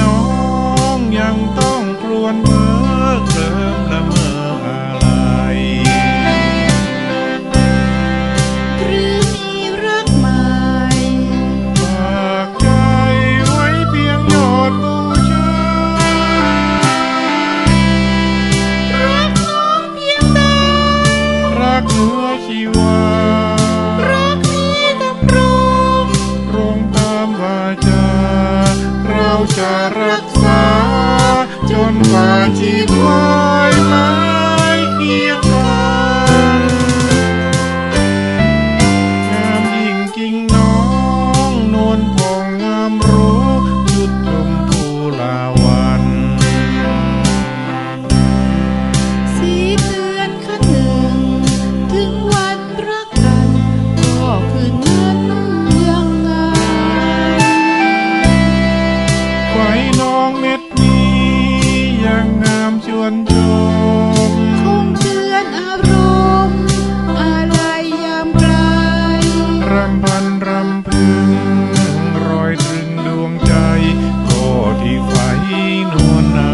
น้องยังต้องกลวนเมื่อเคลิมละเมออะไรหรือมีรักใหม่ฝากใจไว้เพียงยอดบูชา รักน้องเพียงใดรักเหนือชีวา จะรักษา จนกว่าชีวิตไว้มา ไว้น้องเม็ดนี้ยังงามชวนชม คงเตือนอารมณ์อะไรยามไกลรำพันรำพึง รอยตรึงดวงใจ ก็ที่ไฟนวลนา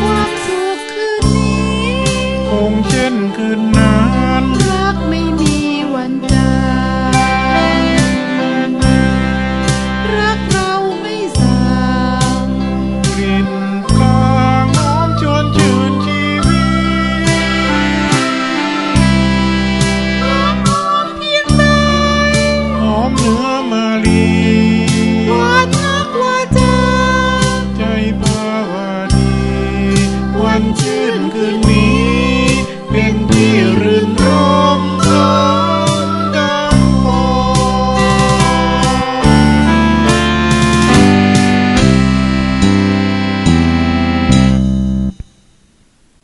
ความสุขคืนนี้ คงเช่นคืนนา